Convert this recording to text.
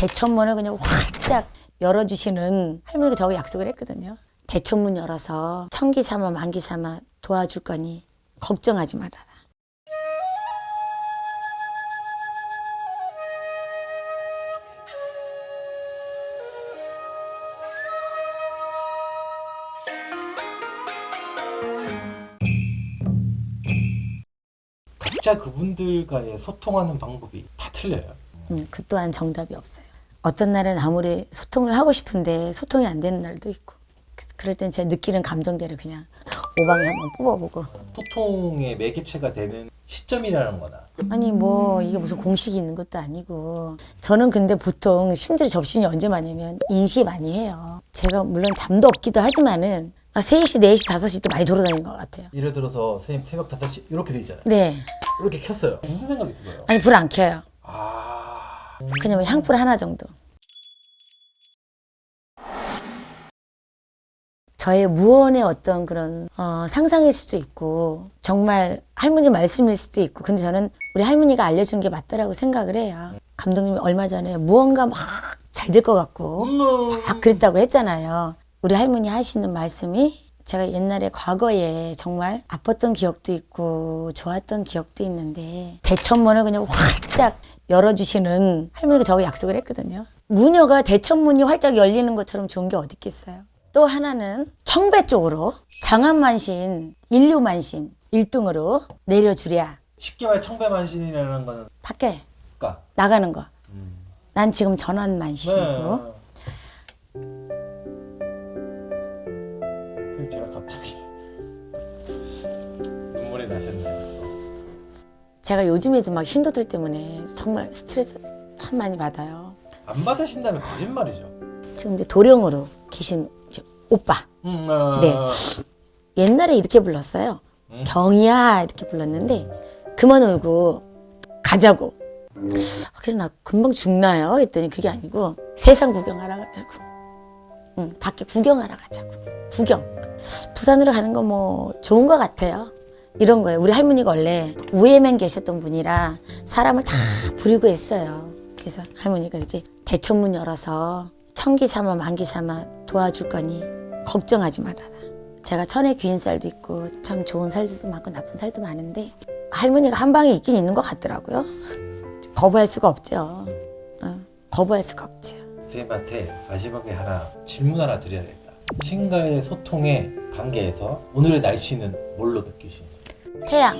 대천문을 그냥 활짝 열어주시는 할머니가 저거 약속을 했거든요. 대천문 열어서 천기 삼아 만기 삼아 도와줄 거니 걱정하지 말아라. 각자 그분들과의 소통하는 방법이 다 틀려요. 음, 그 또한 정답이 없어요. 어떤 날은 아무리 소통을 하고 싶은데 소통이 안 되는 날도 있고 그- 그럴 땐제 느끼는 감정대로 그냥 오방에 한번 뽑아보고 소통의 매개체가 되는 시점이라는 거나 아니 뭐 이게 무슨 공식이 있는 것도 아니고 저는 근데 보통 신들이 접신이 언제 많냐면 인시 많이 해요. 제가 물론 잠도 없기도 하지만은 아, 3시, 4시, 5시 때 많이 돌아다니는 것 같아요. 예를 들어서 선생님 새벽 5시 이렇게 돼 있잖아요. 네. 이렇게 켰어요. 무슨 생각이 들어요? 아니 불 안 켜요. 아... 그냥 뭐 향불 하나 정도. 저의 무언의 어떤 그런 어, 상상일 수도 있고 정말 할머니 말씀일 수도 있고 근데 저는 우리 할머니가 알려준 게 맞다라고 생각을 해요. 감독님이 얼마 전에 무언가 막 잘 될 것 같고. 막 그랬다고 했잖아요. 우리 할머니 하시는 말씀이 제가 옛날에 과거에 정말 아팠던 기억도 있고 좋았던 기억도 있는데 대천문을 그냥 활짝 열어주시는 할머니가 저거 약속을 했거든요. 무녀가 대천문이 활짝 열리는 것처럼 좋은 게 어디 있겠어요. 또 하나는 청배 쪽으로 장안만신, 인류만신 1등으로 내려주랴. 쉽게 말해 청배만신이라는 거는 밖에 그러니까 나가는 거. 음. 난 지금 전환만신이고 네. 선생님 제가 갑자기 눈물이 나셨네요. 제가 요즘에도 막 신도들 때문에 정말 스트레스 참 많이 받아요. 안 받으신다면 거짓말이죠. 지금 이제 도령으로 계신 오빠. 음, 어, 네. 옛날에 이렇게 불렀어요. 경이야 이렇게 불렀는데 그만 울고 가자고. 그래서 나 금방 죽나요? 했더니 그게 아니고 세상 구경하러 가자고. 응, 밖에 구경하러 가자고. 구경. 부산으로 가는 거 뭐 좋은 것 같아요. 이런 거예요. 우리 할머니가 원래 우에만 계셨던 분이라 사람을 다 부리고 했어요. 그래서 할머니가 이제 대천문 열어서 천기 삼아 만기 삼아 도와줄 거니 걱정하지 말아라. 제가 천의 귀인 쌀도 있고 참 좋은 살도 많고 나쁜 살도 많은데 할머니가 한 방에 있긴 있는 것 같더라고요. 거부할 수가 없죠. 어, 거부할 수가 없죠. 선생님한테 마지막에 하나 질문 하나 드려야겠다. 신과의 소통의 관계에서 오늘의 날씨는 뭘로 느끼시는지? 태양,